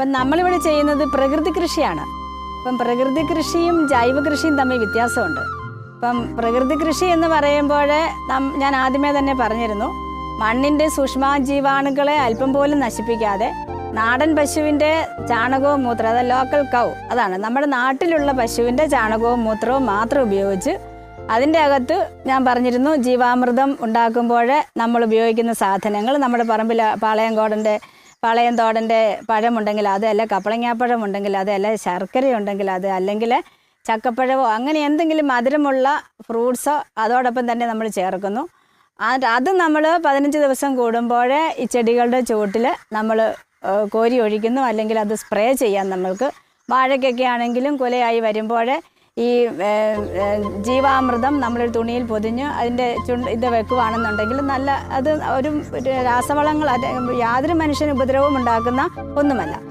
അപ്പം നമ്മളിവിടെ ചെയ്യുന്നത് പ്രകൃതി കൃഷിയാണ്. അപ്പം പ്രകൃതി കൃഷിയും ജൈവ കൃഷിയും തമ്മിൽ വ്യത്യാസമുണ്ട്. ഇപ്പം പ്രകൃതി കൃഷി എന്ന് പറയുമ്പോൾ ഞാൻ ആദ്യമേ തന്നെ പറഞ്ഞിരുന്നു. മണ്ണിന്റെ സൂക്ഷ്മജീവാണുക്കളെ അല്പം പോലും നശിപ്പിക്കാതെ നാടൻ പശുവിന്റെ ചാണകവും മൂത്രം അത് ലോക്കൽ കൗ അതാണ്. നമ്മുടെ നാട്ടിലുള്ള പശുവിന്റെ ചാണകവും മൂത്രവും മാത്രം ഉപയോഗിച്ച് അതിന്റെ അകത്ത് ഞാൻ പറഞ്ഞിരുന്നു ജീവാമൃതം ഉണ്ടാക്കുമ്പോൾ നമ്മൾ ഉപയോഗിക്കുന്ന സാധനങ്ങൾ നമ്മുടെ പറമ്പിൽ പാളയംകോടന്റെ പാളയം തോടന്റെ പഴമുണ്ടെങ്കിൽ അത് അല്ല കപ്പളങ്ങാപ്പഴം ഉണ്ടെങ്കിൽ അത് അല്ല ശർക്കര ഉണ്ടെങ്കിൽ അത് അല്ലെങ്കിൽ ചക്കപ്പഴമോ അങ്ങനെ എന്തെങ്കിലും മധുരമുള്ള ഫ്രൂട്ട്സോ അതോടൊപ്പം തന്നെ നമ്മൾ ചേർക്കുന്നു. അത് നമ്മൾ പതിനഞ്ച് ദിവസം കൂടുമ്പോൾ ഈ ചെടികളുടെ ചുവട്ടിൽ നമ്മൾ കോരി ഒഴിക്കുന്നു അല്ലെങ്കിൽ അത് സ്പ്രേ ചെയ്യാം നമ്മൾക്ക്. വാഴയ്ക്കൊക്കെ ആണെങ്കിലും കുലയായി വരുമ്പോൾ ഈ ജീവാമൃതം നമ്മളൊരു തുണിയിൽ പൊതിഞ്ഞ് അതിന്റെ ചുണ്ട് ഇത് വെക്കുകയാണെന്നുണ്ടെങ്കിൽ നല്ല അത് ഒരു ഒരു രാസവളങ്ങൾ അത് യാതൊരു മനുഷ്യന് ഉപദ്രവവും ഉണ്ടാക്കുന്ന ഒന്നുമല്ല.